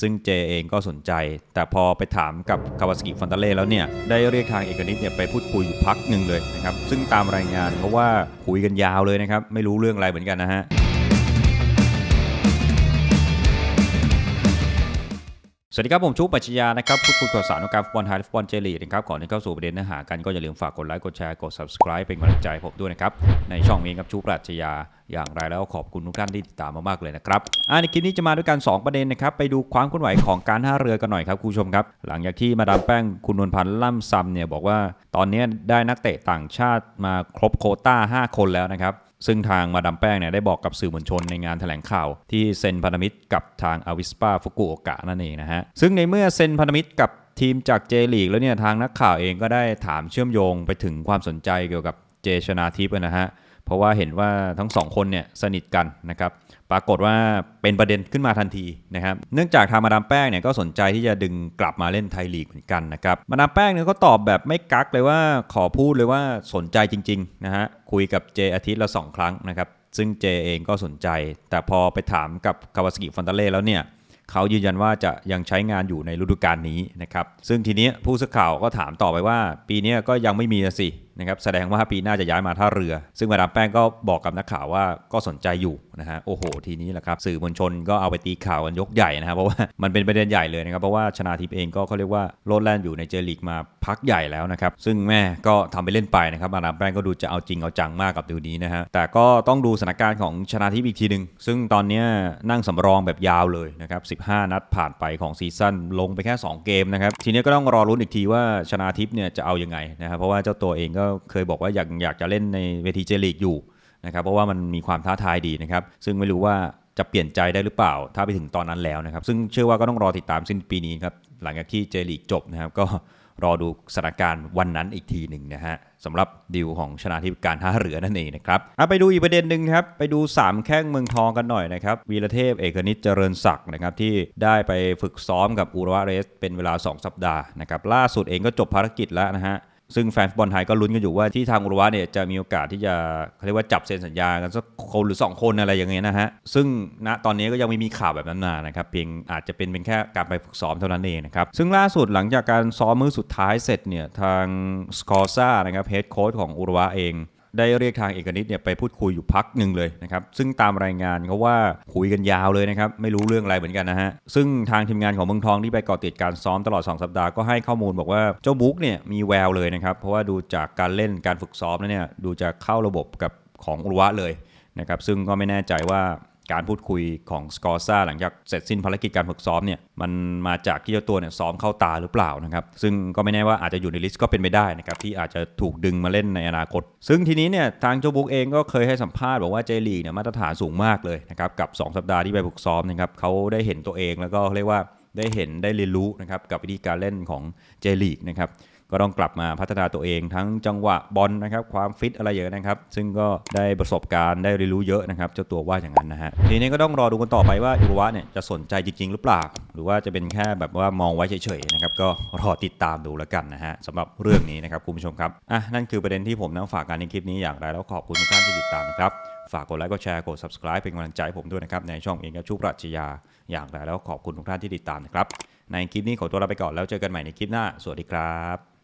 ซึ่งเจเองก็สนใจ แต่พอไปถามกับคาวาสกิฟอนตาเล่แล้วเนี่ย ได้เรียกทางเอกนิตเนี่ยไปพูดคุยอยู่พักหนึ่งเลยนะครับ ซึ่งตามรายงานเพราะว่าคุยกันยาวเลยนะครับ ไม่รู้เรื่องอะไรเหมือนกันนะฮะ สวัสดีครับ ผมชุบปัชญานะครับพูดคุยข่าวสารของการฟุตบอลไทยและฟุตบอลเจลีกนะครับก่อนที่เข้าสู่ประเด็นเนื้อหากันก็อย่าลืมฝากกดไลค์กดแชร์กด subscribe เป็นกำลังใจผมด้วยนะครับ ในช่องนี้ครับชุบปัชญาอย่างไรแล้วขอบคุณทุกท่านที่ติดตามมามากๆเลยนะครับอ่าในคลิปนี้จะมาด้วยกัน 2 ประเด็นนะครับ ไปดูความเคลื่อนไหวของการท่าเรือกันหน่อยครับคุณผู้ชมครับ หลังจากที่มาดามแป้งคุณนวลพันธ์ล่ำซำเนี่ยบอกว่า ตอนนี้ได้นักเตะต่างชาติมาครบโคต้า 5 คนแล้วนะครับ ซึ่งทางมาดามแป้งเนี่ยได้บอกกับสื่อมวลชนในงานแถลงข่าว ที่เซ็นพันธมิตรกับทางอาวิสปาฟุกุโอกะนั่นเองนะฮะ ซึ่งในเมื่อเซ็นพันธมิตรกับทีมจากเจลีกแล้วเนี่ยทางนักข่าวเองก็ได้ถามเชื่อมโยงไปถึงความสนใจเกี่ยวกับเจชนาทิพย์นะฮะ เพราะว่าเห็นว่าทั้งสองคนเนี่ยสนิทกันนะครับปรากฏว่าเป็นประเด็นขึ้นมาทันทีนะครับเนื่องจากทางมาดามแป้งเนี่ยก็สนใจที่จะดึงกลับมาเล่นไทยลีกเหมือนกันนะครับมาดามแป้งเนี่ยก็ตอบแบบไม่กักเลยว่าขอพูดเลยว่าสนใจจริงๆนะฮะคุยกับเจอาทิตย์ละสองครั้งนะครับซึ่งเจเองก็สนใจ แต่พอไปถามกับคาวาสกิฟอนตาเล่แล้วเนี่ยเขายืนยันว่าจะยังใช้งานอยู่ในฤดูกาลนี้นะครับ ซึ่งทีนี้ผู้สื่อข่าวก็ถามต่อไปว่า ปีนี้ก็ยังไม่มีสิ นะครับแสดงว่าปีหน้าจะย้ายมาท่าเรือ ซึ่งมาดามแป้งก็บอกกับนักข่าวว่าก็สนใจอยู่นะฮะโอ้โห ทีนี้แหละครับสื่อมวลชนก็เอาไปตีข่าวกันยกใหญ่นะครับเพราะว่ามันเป็นประเด็นใหญ่เลยนะครับเพราะว่าชนาทิพย์เองก็เขาเรียกว่าโลดแล่นอยู่ในเจลีกมาพักใหญ่แล้วนะครับซึ่งแม่ก็ทำไปเล่นไปนะครับมาดามแป้งก็ดูจะเอาจริงเอาจังมากกับดูนี้นะฮะแต่ก็ต้องดูสถานการณ์ของชนาทิพย์อีกทีหนึ่งซึ่งตอนนี้นั่งสำรองแบบยาวเลยนะครับ15 นัดผ่านไปของซีซั่นลงไปแค่ 2 เกมนะครับทีนี้ก็ต้องรอรุ้นอีกทีว่าชนาทิพย์เนี่ยจะเอายังไงนะครับเพราะว่าเจ้าตัวเองก็เคยบอกว่าอยากอยากจะเล่นในเวทีเจลีกอยู่นะครับเพราะว่ามันมีความท้าทายดีนะครับ ซึ่งไม่รู้ว่าจะเปลี่ยนใจได้หรือเปล่า ถ้าไปถึงตอนนั้นแล้วนะครับ ซึ่งเชื่อว่าก็ต้องรอติดตามสิ้นปีนี้ครับหลังจากที่เจลีกจบนะครับ ก็รอดูสถานการณ์วันนั้นอีกทีหนึ่งนะฮะสำหรับดิวของชนาธิปการท่าเรือนั่นเองนะครับอะไปดูอีกประเด็นหนึ่งครับ ไปดู 3 แข้งเมืองทองกันหน่อยนะครับวีรเทพเอกนิตเจริญศักดิ์นะครับที่ได้ไปฝึกซ้อมกับอูรวาเรส เป็นเวลา 2 สัปดาห์นะครับล่าสุดเองก็จบภารกิจแล้วนะฮะ ซึ่งแฟนฟุตบอลไทยก็ลุ้นกันอยู่ว่าที่ทางอุรุกวะเนี่ยจะมีโอกาสที่จะเขาเรียกว่าจับเซ็นสัญญากันสักคนหรือ 2 คนอะไรอย่างเงี้ยนะฮะ ซึ่งณตอนนี้ก็ยังไม่มีข่าวแบบนั้นมานะครับเพียงอาจจะเป็นเป็นแค่การไปฝึกซ้อมเท่านั้นเองนะครับ ซึ่งล่าสุดหลังจากการซ้อมมือสุดท้ายเสร็จเนี่ยทางสกอร์ซ่านะครับเฮดโค้ชของอุรุกวะเอง ได้เรียกทางเอกนิตเนี่ยไปพูดคุยอยู่พักหนึ่งเลยนะครับ ซึ่งตามรายงานเขาว่าคุยกันยาวเลยนะครับ ไม่รู้เรื่องอะไรเหมือนกันนะฮะ ซึ่งทางทีมงานของเมืองทองที่ไปเกาะติดการซ้อมตลอด 2 สัปดาห์ก็ให้ข้อมูลบอกว่าเจ้าบุ๊กเนี่ยมีแววเลยนะครับ เพราะว่าดูจากการเล่นการฝึกซ้อมแล้วเนี่ยดูจะเข้าระบบกับของอุรุวะเลยนะครับซึ่งก็ไม่แน่ใจว่า การพูดคุยของสกอร์ซ่าหลังจากเสร็จสิ้นภารกิจการฝึกซ้อมเนี่ยมันมาจากที่เจ้าตัวเนี่ยซ้อมเข้าตาหรือเปล่านะครับ ซึ่งก็ไม่แน่ว่าอาจจะอยู่ในลิสต์ก็เป็นไปได้นะครับที่อาจจะถูกดึงมาเล่นในอนาคต ซึ่งทีนี้เนี่ยทางโจบุ๊กเองก็เคยให้สัมภาษณ์บอกว่าเจลีกเนี่ยมาตรฐานสูงมากเลยนะครับกับ 2 สัปดาห์ที่ไปฝึกซ้อมนะครับเขาได้เห็นตัวเองแล้วก็เรียกว่าได้เห็นได้เรียนรู้นะครับกับวิธีการเล่นของเจลีกนะครับ ก็ต้องกลับมาพัฒนาตัวเองทั้งจังหวะบอลนะครับความฟิตอะไรเยอะนะครับซึ่งก็ได้ประสบการณ์ได้เรียนรู้เยอะนะครับเจ้าตัวว่าอย่างนั้นนะฮะทีนี้ก็ต้องรอดูกันต่อไปว่าอุรุวะเนี่ยจะสนใจจริง ๆ หรือเปล่า หรือว่าจะเป็นแค่แบบว่ามองไว้เฉยๆนะครับก็รอติดตามดูแล้วกันนะฮะสำหรับเรื่องนี้นะครับคุณผู้ชมครับอะนั่นคือประเด็นที่ผมนำฝากกันในคลิปนี้อย่างไรแล้วขอบคุณทุกท่านที่ติดตามนะครับฝากกดไลค์กดแชร์กด subscribe เป็นกำลังใจให้ผมด้วยนะครับในช่องเองกับชุบรัชยาอย่างไรแล้วขอบคุณทุกท่านที่ติดตามนะครับในคลิปนี้ขอตัวลาไปก่อนแล้วเจอกันใหม่ในคลิปหน้าสวัสดีครับ